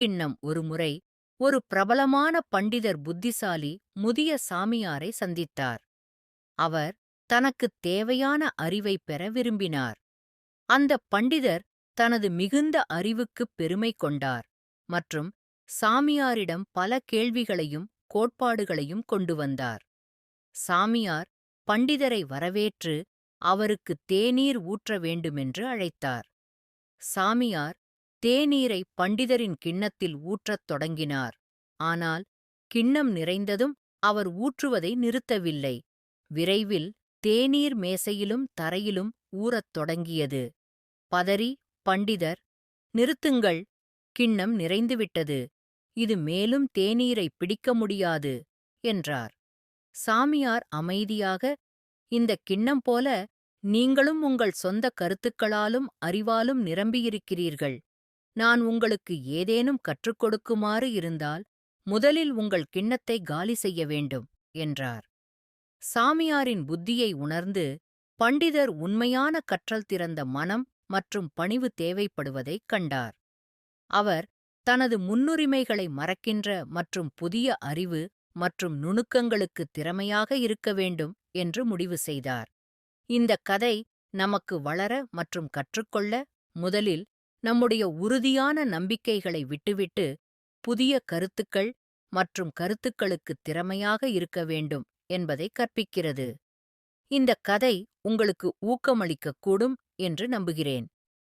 பின்னம் ஒருமுறை ஒரு பிரபலமான பண்டிதர் புத்திசாலி முதிய சாமியாரை சந்தித்தார். அவர் தனக்குத் தேவையான அறிவைப் பெற விரும்பினார். அந்தப் பண்டிதர் தனது மிகுந்த அறிவுக்குப் பெருமை கொண்டார் மற்றும் சாமியாரிடம் பல கேள்விகளையும் கோட்பாடுகளையும் கொண்டு வந்தார். சாமியார் பண்டிதரை வரவேற்று அவருக்கு தேநீர் ஊற்ற வேண்டுமென்று அழைத்தார். சாமியார் தேநீரை பண்டிதரின் கிண்ணத்தில் ஊற்றத் தொடங்கினார். ஆனால் கிண்ணம் நிறைந்ததும் அவர் ஊற்றுவதை நிறுத்தவில்லை. விரைவில் தேநீர் மேசையிலும் தரையிலும் ஊறத் தொடங்கியது. பதறி பண்டிதர் நிறுத்துங்கள். கிண்ணம் நிறைந்துவிட்டது. இது மேலும் தேநீரை பிடிக்க முடியாது என்றார். சாமியார் அமைதியாக இந்த கிண்ணம் போல நீங்களும் உங்கள் சொந்த கருத்துக்களாலும் அறிவாலும் நிரம்பியிருக்கிறீர்கள். நான் உங்களுக்கு ஏதேனும் கற்றுக் கொடுக்குமாறு இருந்தால் முதலில் உங்கள் கிண்ணத்தை காலி செய்ய வேண்டும் என்றார். சாமியாரின் புத்தியை உணர்ந்து பண்டிதர் உண்மையான கற்றல் திறந்த மனம் மற்றும் பணிவு தேவைப்படுவதைக் கண்டார். அவர் தனது முன்னுரிமைகளை மறக்கின்ற மற்றும் புதிய அறிவு மற்றும் நுணுக்கங்களுக்கு திறமையாக இருக்க வேண்டும் என்று முடிவு செய்தார். இந்த கதை நமக்கு வளர மற்றும் கற்றுக்கொள்ள முதலில் நம்முடைய உறுதியான நம்பிக்கைகளை விட்டுவிட்டு புதிய கருத்துக்கள் மற்றும் கருத்துக்களுக்கு திறமையாக இருக்க வேண்டும் என்பதை கற்பிக்கிறது. இந்த கதை உங்களுக்கு ஊக்கமளிக்கக்கூடும் என்று நம்புகிறேன்.